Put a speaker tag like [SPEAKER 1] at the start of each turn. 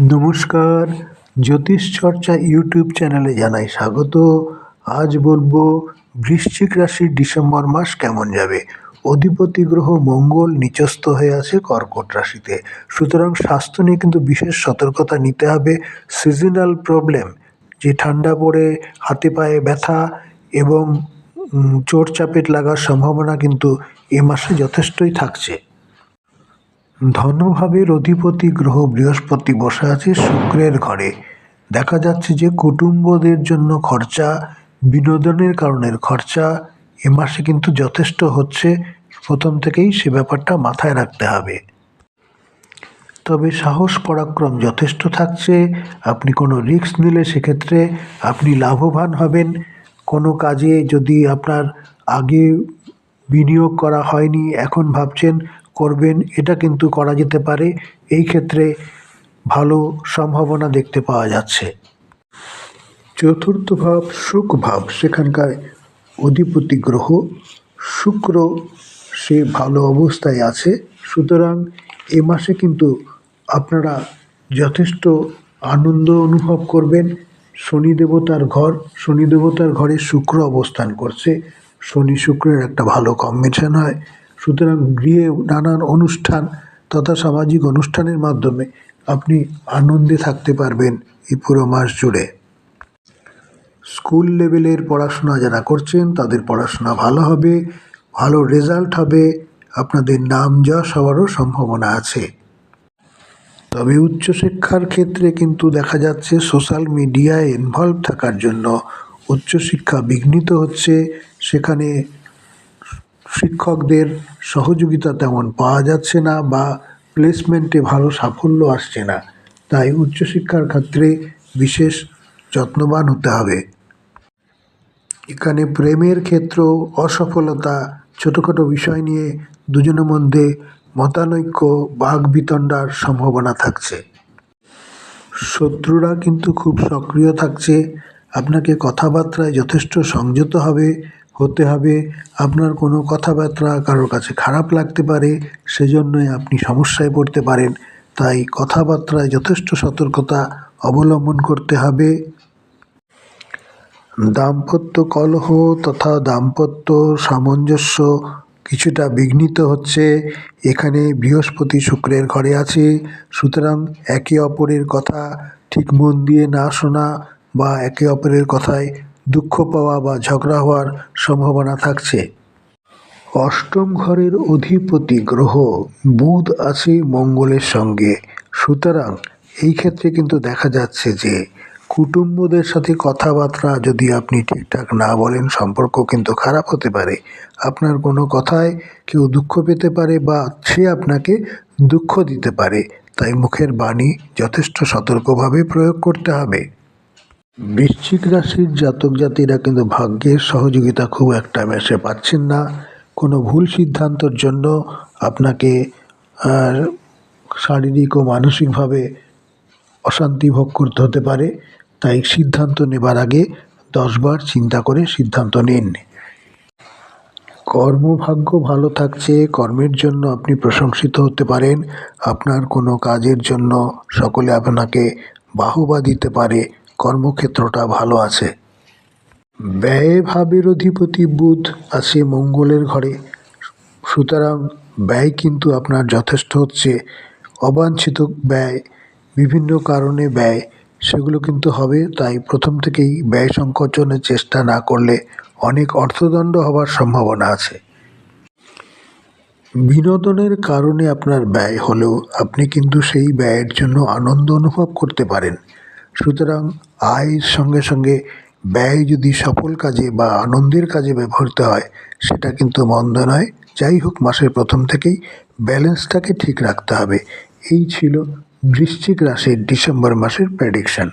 [SPEAKER 1] নমস্কার। জ্যোতিষ চর্চা ইউটিউব চ্যানেলে জানাই স্বাগত। আজ বলব, বৃশ্চিক রাশির ডিসেম্বর মাস কেমন যাবে? অধিপতি গ্রহ মঙ্গল নিচস্থ হয়ে আছে কর্কট রাশিতে। সুতরাং স্বাস্থ্য নিয়ে কিন্তু বিশেষ সতর্কতা নিতে হবে। সিজনাল প্রবলেম, যে ঠান্ডা পড়ে, হাতে পায়ে ব্যথা এবং চোট চাপেট লাগার সম্ভাবনা কিন্তু এ মাসে যথেষ্টই থাকছে। ধনভাবের অধিপতি গ্রহ বৃহস্পতি বসে আছে শুক্রের ঘরে। দেখা যাচ্ছে যে কুটুম্বদের জন্য খরচা, বিনোদনের কারণের খরচা, এ মাসে কিন্তু যথেষ্ট হচ্ছে। প্রথম থেকেই সে ব্যাপারটা মাথায় রাখতে হবে। তবে সাহস পরাক্রম যথেষ্ট থাকছে। আপনি কোনো রিস্ক নিলে সেক্ষেত্রে আপনি লাভবান হবেন। কোনো কাজে যদি আপনার আগে বিনিয়োগ করা হয়নি, এখন ভাবছেন করবেন, এটা কিন্তু করা যেতে পারে। এই ক্ষেত্রে ভালো সম্ভাবনা দেখতে পাওয়া যাচ্ছে। চতুর্থ ভাব সুখ ভাব। সেখানকার অধিপতি গ্রহ শুক্র, সে ভালো অবস্থায় আছে। সুতরাং এ মাসে কিন্তু আপনারা যথেষ্ট আনন্দ অনুভব করবেন। শনি দেবতার ঘর, শনি দেবতার ঘরে শুক্র অবস্থান করছে। শনি শুক্রের একটা ভালো কম্বিনেশন হয়। সুতরাং গৃহে নানান অনুষ্ঠান তথা সামাজিক অনুষ্ঠানের মাধ্যমে আপনি আনন্দে থাকতে পারবেন এই পুরো মাস জুড়ে। স্কুল লেভেলের পড়াশোনা যারা করছেন, তাদের পড়াশোনা ভালো হবে, ভালো রেজাল্ট হবে, আপনাদের নাম যশ হওয়ারও সম্ভাবনা আছে। তবে উচ্চশিক্ষার ক্ষেত্রে কিন্তু দেখা যাচ্ছে সোশ্যাল মিডিয়ায় ইনভলভ থাকার জন্য উচ্চশিক্ষা বিঘ্নিত হচ্ছে। সেখানে শিক্ষকদের সহযোগিতা তেমন পাওয়া যাচ্ছে না বা প্লেসমেন্টে ভালো সাফল্য আসছে না। তাই উচ্চশিক্ষার ক্ষেত্রে বিশেষ যত্নবান হতে হবে। এখানে প্রেমের ক্ষেত্র অসফলতা, ছোটোখাটো বিষয় নিয়ে দুজনের মধ্যে মতানৈক্য বাঘ বিতণ্ডার সম্ভাবনা থাকছে। শত্রুরা কিন্তু খুব সক্রিয় থাকছে। আপনাকে কথাবার্তায় যথেষ্ট সংযত হবে। হতে হবে। আপনার কোনো কথাবার্তা কারোর কাছে খারাপ লাগতে পারে, সেজন্যই আপনি সমস্যায় পড়তে পারেন। তাই কথাবার্তায় যথেষ্ট সতর্কতা অবলম্বন করতে হবে। দাম্পত্য কলহ তথা দাম্পত্য সামঞ্জস্য কিছুটা বিঘ্নিত হচ্ছে। এখানে বৃহস্পতি শুক্রের ঘরে আছে। সুতরাং একে অপরের কথা ঠিক মন দিয়ে না শোনা বা একে অপরের কথায় দুঃখ পাওয়া বা ঝগড়া হওয়ার সম্ভাবনা থাকছে। অষ্টম ঘরের অধিপতি গ্রহ বুধ আছে মঙ্গলের সঙ্গে। সুতরাং এই ক্ষেত্রে কিন্তু দেখা যাচ্ছে যে কুটুম্বদের সাথে কথাবার্তা যদি আপনি ঠিকঠাক না বলেন, সম্পর্ক কিন্তু খারাপ হতে পারে। আপনার কোনো কথায় কেউ দুঃখ পেতে পারে বা সে আপনাকে দুঃখ দিতে পারে। তাই মুখের বাণী যথেষ্ট সতর্কভাবে প্রয়োগ করতে হবে। বৃশ্চিক রাশির জাতক জাতিরা কিন্তু ভাগ্যের সহযোগিতা খুব একটা মেশে পাচ্ছেন না। কোনো ভুল সিদ্ধান্তর জন্য আপনাকে শারীরিক ও মানসিকভাবে অশান্তি ভোগ করতে হতে পারে। তাই সিদ্ধান্ত নেবার আগে দশবার চিন্তা করে সিদ্ধান্ত নিন। কর্মভাগ্য ভালো থাকছে, কর্মের জন্য আপনি প্রশংসিত হতে পারেন। আপনার কোনো কাজের জন্য সকলে আপনাকে বাহবা দিতে পারে। কর্মক্ষেত্রটা ভালো আছে। ব্যয় ভাবের অধিপতি বুধ আছে মঙ্গলের ঘরে। সুতরাং ব্যয় কিন্তু আপনার যথেষ্ট হচ্ছে। অবাঞ্ছিত ব্যয়, বিভিন্ন কারণে ব্যয়, সেগুলো কিন্তু হবে। তাই প্রথম থেকেই ব্যয় সংকোচনের চেষ্টা না করলে অনেক অর্থদণ্ড হবার সম্ভাবনা আছে। বিনোদনের কারণে আপনার ব্যয় হলেও আপনি কিন্তু সেই ব্যয়ের জন্য আনন্দ অনুভব করতে পারেন। সুতরাং আয়ের সঙ্গে সঙ্গে ব্যয় যদি সফল কাজে বা আনন্দের কাজে ব্যবহৃত হয়, সেটা কিন্তু মন্দ নয়। যাই হোক, মাসের প্রথম থেকেই ব্যালেন্সটাকে ঠিক রাখতে হবে। এই ছিল বৃশ্চিক রাশির ডিসেম্বর মাসের প্রেডিকশন